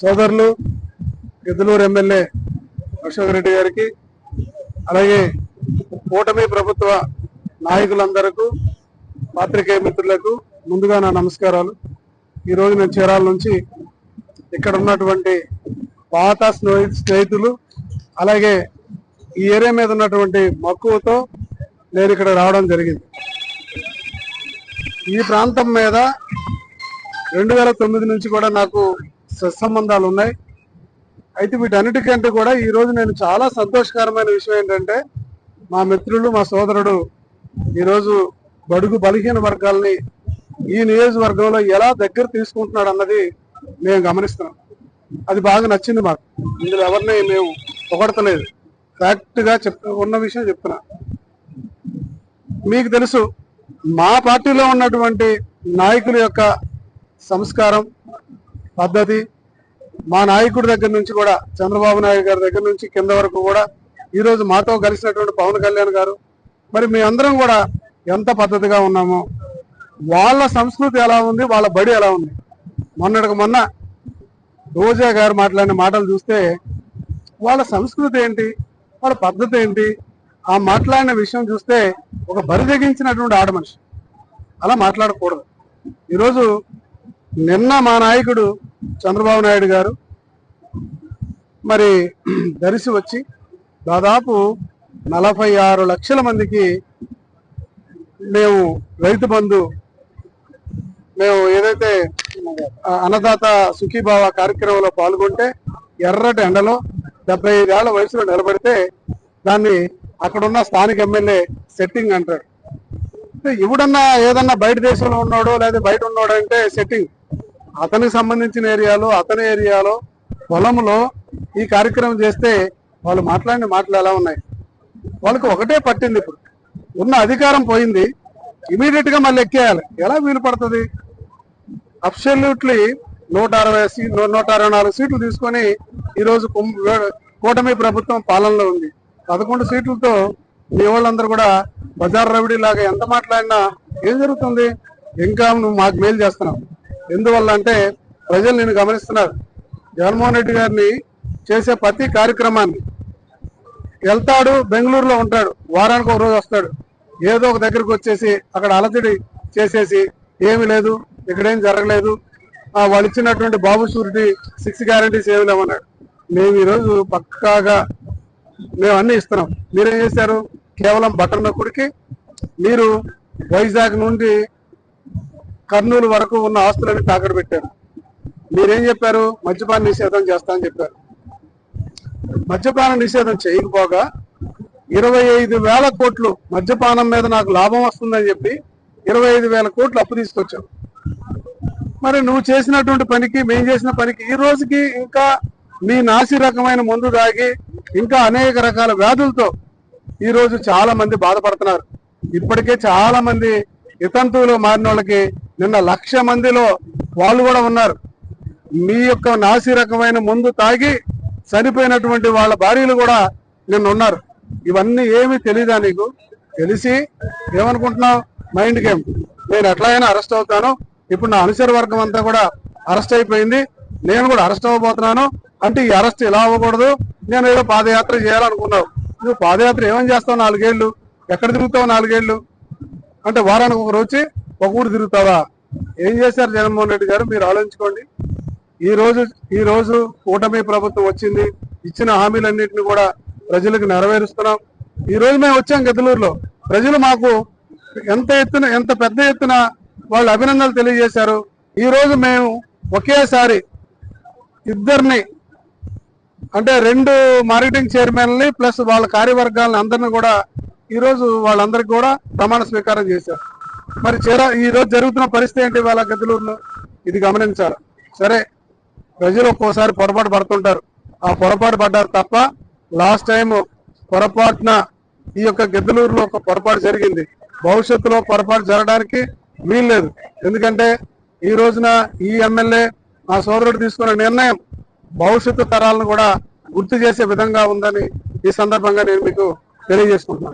సోదరులు గిద్దలూరు ఎమ్మెల్యే అశోక్ రెడ్డి గారికి అలాగే కూటమి ప్రభుత్వ నాయకులందరకు పాత్రికేయ మిత్రులకు ముందుగా నా నమస్కారాలు. ఈ నేను చీరాల నుంచి ఇక్కడ ఉన్నటువంటి పాత స్నేహితులు అలాగే ఈ ఏరియా మీద ఉన్నటువంటి మక్కువతో నేను ఇక్కడ రావడం జరిగింది. ఈ ప్రాంతం మీద రెండు వేల తొమ్మిది నుంచి కూడా నాకు సత్సంబంధాలు ఉన్నాయి. అయితే వీటన్నిటికంటే కూడా ఈరోజు నేను చాలా సంతోషకరమైన విషయం ఏంటంటే మా మిత్రులు మా సోదరుడు ఈరోజు బడుగు బలహీన వర్గాల్ని ఈ నియోజకవర్గంలో ఎలా దగ్గర తీసుకుంటున్నాడు అన్నది మేము గమనిస్తున్నాం. అది బాగా నచ్చింది మాకు. ఇందులో ఎవరిని మేము పొగడతలేదు. కరెక్ట్గా చెప్ ఉన్న విషయం చెప్తున్నా. మీకు తెలుసు మా పార్టీలో ఉన్నటువంటి నాయకుల యొక్క సంస్కారం పద్ధతి మా నాయకుడి దగ్గర నుంచి కూడా చంద్రబాబు నాయుడు గారి దగ్గర నుంచి కింద వరకు కూడా ఈరోజు మాతో కలిసినటువంటి పవన్ కళ్యాణ్ గారు మరి మీ అందరం కూడా ఎంత పద్ధతిగా ఉన్నామో వాళ్ళ సంస్కృతి ఎలా ఉంది వాళ్ళ బడి ఎలా ఉంది? మొన్నటికి మొన్న రోజా గారు మాట్లాడిన మాటలు చూస్తే వాళ్ళ సంస్కృతి ఏంటి వాళ్ళ పద్ధతి ఏంటి ఆ మాట్లాడిన విషయం చూస్తే ఒక బరి తెగించినటువంటి ఆడ మనిషి. అలా మాట్లాడకూడదు. ఈరోజు నిన్న మా నాయకుడు చంద్రబాబు నాయుడు గారు మరి దరిసి వచ్చి దాదాపు నలభై ఆరు లక్షల మందికి మేము రైతు బంధు మేము ఏదైతే అన్నదాత సుఖీభావ కార్యక్రమంలో పాల్గొంటే ఎర్రటి ఎండలో డెబ్బై ఏళ్ళ వయసులో నిలబడితే దాన్ని అక్కడున్న స్థానిక ఎమ్మెల్యే సెట్టింగ్ అంటాడు. ఎవడన్నా ఏదన్నా బయట దేశంలో ఉన్నాడో లేదా బయట ఉన్నాడు అంటే సెట్టింగ్ అతనికి సంబంధించిన ఏరియాలో అతని ఏరియాలో పొలంలో ఈ కార్యక్రమం చేస్తే వాళ్ళు మాట్లాడిన మాటలు ఎలా ఉన్నాయి? వాళ్ళకి ఒకటే పట్టింది ఇప్పుడు. ఉన్న అధికారం పోయింది. ఇమీడియట్గా మళ్ళీ ఎక్కేయాలి. ఎలా వీలు పడుతుంది? అబ్సల్యూట్లీ నూట అరవై సీ నూట అరవై నాలుగు సీట్లు తీసుకొని ఈరోజు కుం- కూటమి ప్రభుత్వం పాలనలో ఉంది. పదకొండు సీట్లతో మీ వాళ్ళందరూ కూడా బజార్ రవిడి లాగా ఎంత మాట్లాడినా ఏం జరుగుతుంది? ఇంకా నువ్వు మాకు మేలు చేస్తున్నావు. ఎందువల్ల అంటే ప్రజలు నేను గమనిస్తున్నారు. జగన్మోహన్ రెడ్డి గారిని చేసే ప్రతి కార్యక్రమాన్ని వెళ్తాడు బెంగళూరులో ఉంటాడు వారానికి ఒక రోజు వస్తాడు. ఏదో ఒక దగ్గరికి వచ్చేసి అక్కడ అలజడి చేసేసి ఏమీ లేదు ఇక్కడేం జరగలేదు. వాళ్ళు ఇచ్చినటువంటి బాబు సూర్యుడి సిక్స్ గ్యారంటీస్ ఏమి లేవన్నాడు. మేము ఈరోజు పక్కాగా మేము అన్ని ఇస్తున్నాం. మీరేం చేశారు? కేవలం బటన్ నొక్కుడికి మీరు వైజాగ్ నుండి కర్నూలు వరకు ఉన్న ఆస్తులని తాకట్టు పెట్టారు. మీరేం చెప్పారు? మద్యపాన నిషేధం చేస్తా అని చెప్పారు. మద్యపాన నిషేధం చేయకపోగా ఇరవై ఐదు వేల కోట్లు మద్యపానం మీద నాకు లాభం వస్తుందని చెప్పి ఇరవై ఐదు వేల కోట్లు అప్పు తీసుకొచ్చావు మరి నువ్వు చేసినటువంటి పనికి మేము చేసిన పనికి ఈ రోజుకి ఇంకా మీ నాసి రకమైన మందు దాగి ఇంకా అనేక రకాల వ్యాధులతో ఈ రోజు చాలా మంది బాధపడుతున్నారు. ఇప్పటికే చాలా మంది వితంతువులు మారిన వాళ్ళకి నిన్న లక్ష మందిలో వాళ్ళు కూడా ఉన్నారు. మీ యొక్క నాసి రకమైన మందు తాగి చనిపోయినటువంటి వాళ్ళ భార్యలు కూడా నిన్న ఉన్నారు. ఇవన్నీ ఏమి తెలీదా నీకు? తెలిసి ఏమనుకుంటున్నావు? Mind game. నేను ఎట్లయినా అరెస్ట్ అవుతాను. ఇప్పుడు నా అనుసర వర్గం అంతా కూడా అరెస్ట్ అయిపోయింది. నేను కూడా అరెస్ట్ అవ్వబోతున్నాను. అంటే ఈ అరెస్ట్ ఇలా అవ్వకూడదు. నేను ఏదో పాదయాత్ర చేయాలనుకున్నావు నువ్వు పాదయాత్ర ఏమని చేస్తావు నాలుగేళ్ళు ఎక్కడ తిరుగుతావు నాలుగేళ్ళు అంటే వారానికి ఒక రోజు ఒక ఊరు తిరుగుతావా? ఏం చేశారు జగన్మోహన్ రెడ్డి గారు? మీరు ఆలోచించుకోండి. ఈ రోజు ఈ రోజు కూటమి ప్రభుత్వం వచ్చింది. ఇచ్చిన హామీలన్నింటినీ కూడా ప్రజలకు నెరవేరుస్తున్నాం. ఈ రోజు మేము వచ్చాం గద్దలూరులో. ప్రజలు మాకు ఎంత ఎత్తున ఎంత పెద్ద ఎత్తున వాళ్ళు అభినందనలు తెలియజేశారు. ఈ రోజు మేము ఒకేసారి ఇద్దరిని అంటే రెండు మార్కెటింగ్ చైర్మన్ని ప్లస్ వాళ్ళ కార్యవర్గాలను అందరిని కూడా ఈరోజు వాళ్ళందరికీ కూడా ప్రమాణ స్వీకారం చేశారు. మరి చీర ఈ రోజు జరుగుతున్న పరిస్థితి ఏంటి వాళ్ళ గద్దలూరులో? ఇది గమనించాలి. సరే ప్రజలు ఒక్కోసారి పొరపాటు పడుతుంటారు. ఆ పొరపాటు పడ్డారు తప్ప లాస్ట్ టైం పొరపాటున ఈ యొక్క గిద్దలూరులో ఒక పొరపాటు జరిగింది. భవిష్యత్తులో పొరపాటు జరగడానికి వీల్లేదు. ఎందుకంటే ఈ రోజున ఈ ఎమ్మెల్యే మా సోదరుడు తీసుకున్న నిర్ణయం భవిష్యత్తు తరాలను కూడా గుర్తు చేసే విధంగా ఉందని ఈ సందర్భంగా నేను మీకు తెలియజేసుకుంటున్నాను.